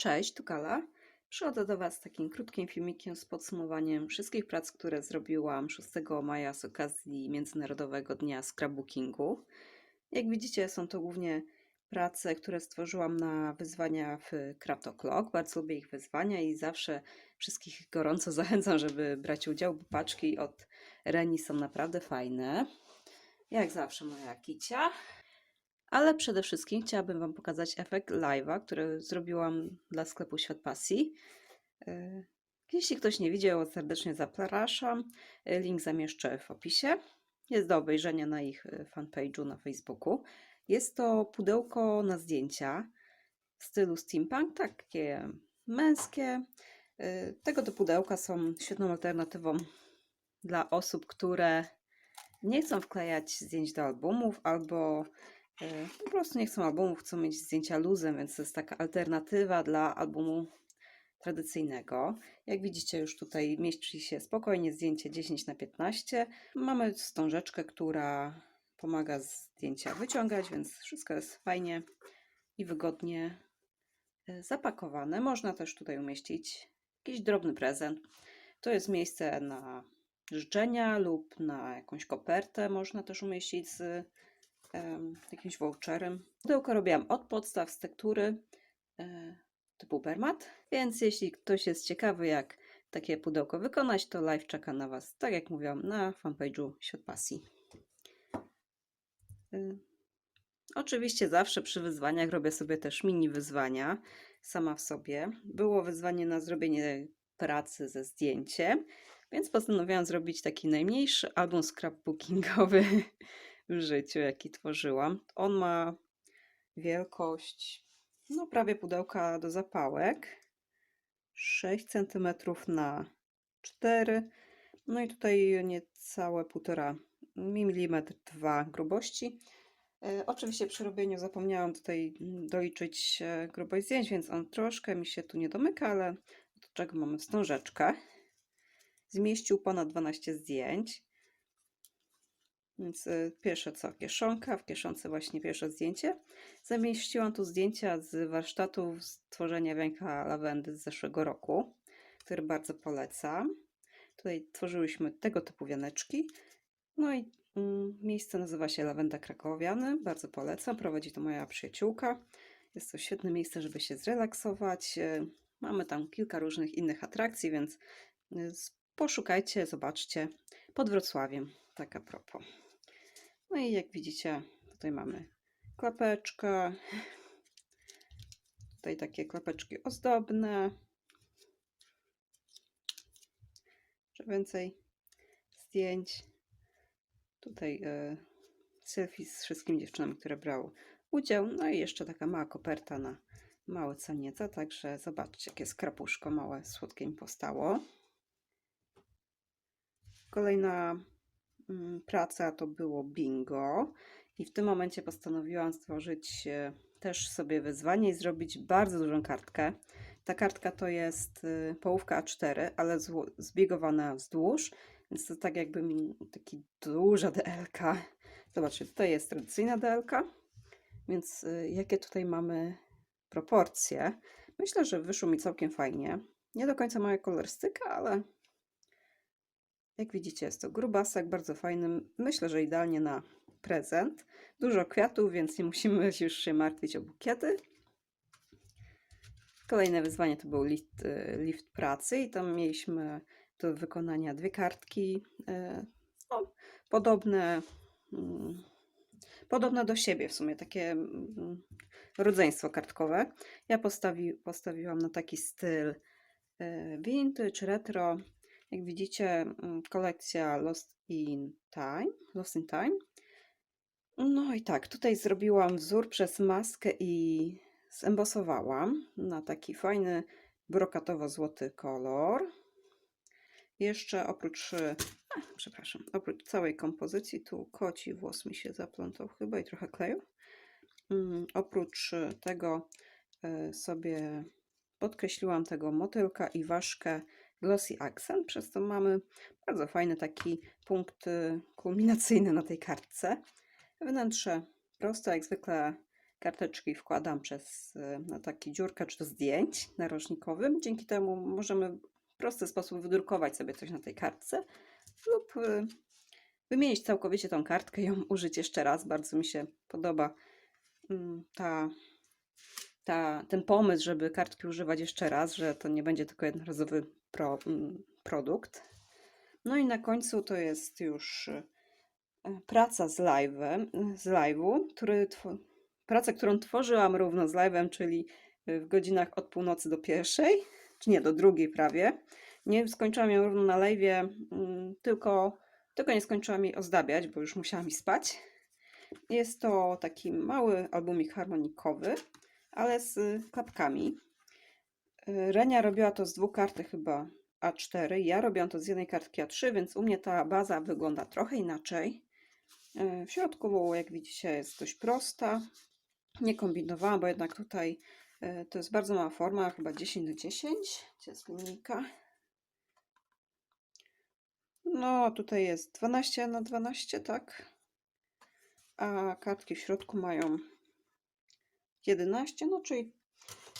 Cześć, tu Kala. Przychodzę do Was z takim krótkim filmikiem z podsumowaniem wszystkich prac, które zrobiłam 6 maja z okazji Międzynarodowego Dnia Scrapbookingu. Jak widzicie, są to głównie prace, które stworzyłam na wyzwania w Craft O'Clock. Bardzo lubię ich wyzwania i zawsze wszystkich gorąco zachęcam, żeby brać udział, bo paczki od Reni są naprawdę fajne. Jak zawsze moja kicia. Ale przede wszystkim chciałabym Wam pokazać efekt live'a, który zrobiłam dla sklepu Świat Pasji. Yy, Jeśli ktoś nie widział, serdecznie zapraszam. Yy, Link zamieszczę w opisie. Jest do obejrzenia na ich yy, fanpage'u na Facebooku. Jest to pudełko na zdjęcia w stylu steampunk, takie męskie. Tego typu pudełka są świetną alternatywą dla osób, które nie chcą wklejać zdjęć do albumów albo E, Po prostu nie chcą albumów, chcą mieć zdjęcia luzem, więc to jest taka alternatywa dla albumu tradycyjnego. Jak widzicie, już tutaj mieści się spokojnie zdjęcie 10 na 15. Mamy wstążeczkę, która pomaga zdjęcia wyciągać, więc wszystko jest fajnie i wygodnie e, zapakowane. Można też tutaj umieścić jakiś drobny prezent. To jest miejsce na życzenia lub na jakąś kopertę można też umieścić z jakimś voucherem. Pudełko robiłam od podstaw z tektury e, typu Permat, więc jeśli ktoś jest ciekawy jak takie pudełko wykonać, to live czeka na Was, tak jak mówiłam, na fanpage'u Pasji. Y, Oczywiście zawsze przy wyzwaniach robię sobie też mini wyzwania sama w sobie. Było wyzwanie na zrobienie pracy ze zdjęciem, więc postanowiłam zrobić taki najmniejszy album scrapbookingowy w życiu, jaki tworzyłam. On ma wielkość no prawie pudełka do zapałek. 6 cm na 4 no i tutaj niecałe 1,5 mm 2 grubości. E, Oczywiście przy robieniu zapomniałam tutaj mm, doliczyć e, grubość zdjęć, więc on troszkę mi się tu nie domyka, ale do czego mamy wstążeczkę. Zmieścił ponad 12 zdjęć. Więc y, pierwsze co, kieszonka, w kieszonce właśnie pierwsze zdjęcie. Zamieściłam tu zdjęcia z warsztatów stworzenia wianka lawendy z zeszłego roku, który bardzo polecam. Tutaj tworzyłyśmy tego typu wianeczki. No i mm, miejsce nazywa się Lawenda Krakowiany, bardzo polecam. Prowadzi to moja przyjaciółka. Jest to świetne miejsce, żeby się zrelaksować. Y, Mamy tam kilka różnych innych atrakcji, więc y, poszukajcie, zobaczcie pod Wrocławiem. Tak a propos. No i jak widzicie, tutaj mamy klapeczkę. Tutaj takie klapeczki ozdobne. Jeszcze więcej zdjęć. Tutaj e, selfie z wszystkimi dziewczynami, które brały udział. No i jeszcze taka mała koperta na małe canieca. Także zobaczcie, jakie skrapuszko małe, słodkie mi powstało. Kolejna praca to było bingo. I w tym momencie postanowiłam stworzyć e, też sobie wyzwanie i zrobić bardzo dużą kartkę. Ta kartka to jest y, połówka A4, ale zbiegowana wzdłuż, więc to tak jakby mi taki duża DLK. Zobaczcie, tutaj jest tradycyjna DLK, więc y, jakie tutaj mamy proporcje? Myślę, że wyszło mi całkiem fajnie. Nie do końca moja kolorystyka, ale jak widzicie, jest to grubasek, bardzo fajny. Myślę, że idealnie na prezent. Dużo kwiatów, więc nie musimy już się martwić o bukiety. Kolejne wyzwanie to był lift, y, lift pracy i tam mieliśmy do wykonania dwie kartki no, podobne, mm, podobne do siebie w sumie, takie mm, rodzeństwo kartkowe. Ja postawi, postawiłam na taki styl y, vintage, retro. Jak widzicie, mm, kolekcja Lost in Time. Lost in Time. No i tak, tutaj zrobiłam wzór przez maskę i zembosowałam na taki fajny brokatowo-złoty kolor. Jeszcze oprócz, e, a, przepraszam, oprócz całej kompozycji, tu koci włos mi się zaplątał chyba i trochę kleju. Mm, Oprócz e, tego e, sobie podkreśliłam tego motylka i ważkę glossy accent, przez to mamy bardzo fajny taki punkt e, kulminacyjny na tej kartce. Wnętrze proste, jak zwykle karteczki wkładam przez y, na taki dziurkę czy to zdjęć narożnikowym. Dzięki temu możemy w prosty sposób wydrukować sobie coś na tej kartce lub y, wymienić całkowicie tą kartkę i ją użyć jeszcze raz. Bardzo mi się podoba mm, ta, ta, ten pomysł, żeby kartki używać jeszcze raz, że to nie będzie tylko jednorazowy pro, mm, produkt. No i na końcu to jest już y, praca z live'em, z live'u, który którą tworzyłam równo z live'em, czyli y, w godzinach od północy do pierwszej, czy nie, do drugiej prawie. Nie skończyłam ją równo na live'ie, mm, tylko, tylko nie skończyłam jej ozdabiać, bo już musiałam mi spać. Jest to taki mały albumik harmonikowy, ale z klapkami. Y, Renia robiła to z dwóch karty chyba A4. Ja robiłam to z jednej kartki A3, więc u mnie ta baza wygląda trochę inaczej. Y, W środku, jak widzicie, jest dość prosta. Nie kombinowałam, bo jednak tutaj y, to jest bardzo mała forma, chyba 10 na 10. Gdzie jest linijka? No, tutaj jest 12 na 12, tak? A kartki w środku mają 11, no czyli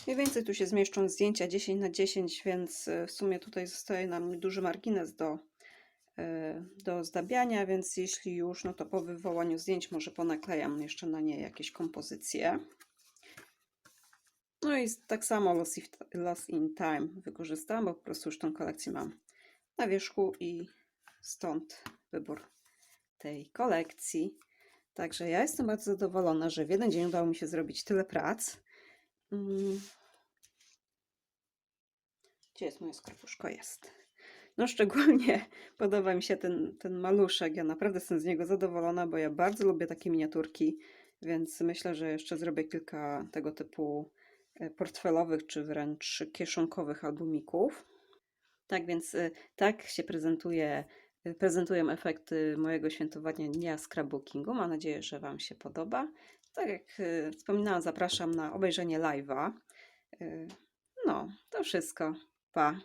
mniej więcej tu się zmieszczą zdjęcia 10 na 10, więc y, w sumie tutaj zostaje nam duży margines do, y, do zdabiania, więc jeśli już, no to po wywołaniu zdjęć może ponaklejam jeszcze na nie jakieś kompozycje. No i tak samo Lost in, Time wykorzystałam, bo po prostu już tą kolekcję mam na wierzchu i stąd wybór tej kolekcji. Także ja jestem bardzo zadowolona, że w jeden dzień udało mi się zrobić tyle prac. Mm. Gdzie jest moje skorpuszko? Jest. No szczególnie podoba mi się ten, ten maluszek. Ja naprawdę jestem z niego zadowolona, bo ja bardzo lubię takie miniaturki, więc myślę, że jeszcze zrobię kilka tego typu e, portfelowych czy wręcz kieszonkowych albumików. Tak więc y, tak się prezentuje, prezentują efekty mojego świętowania dnia scrapbookingu. Mam nadzieję, że Wam się podoba. Tak jak y, wspominałam, zapraszam na obejrzenie live'a. Y, No, to wszystko. Pa.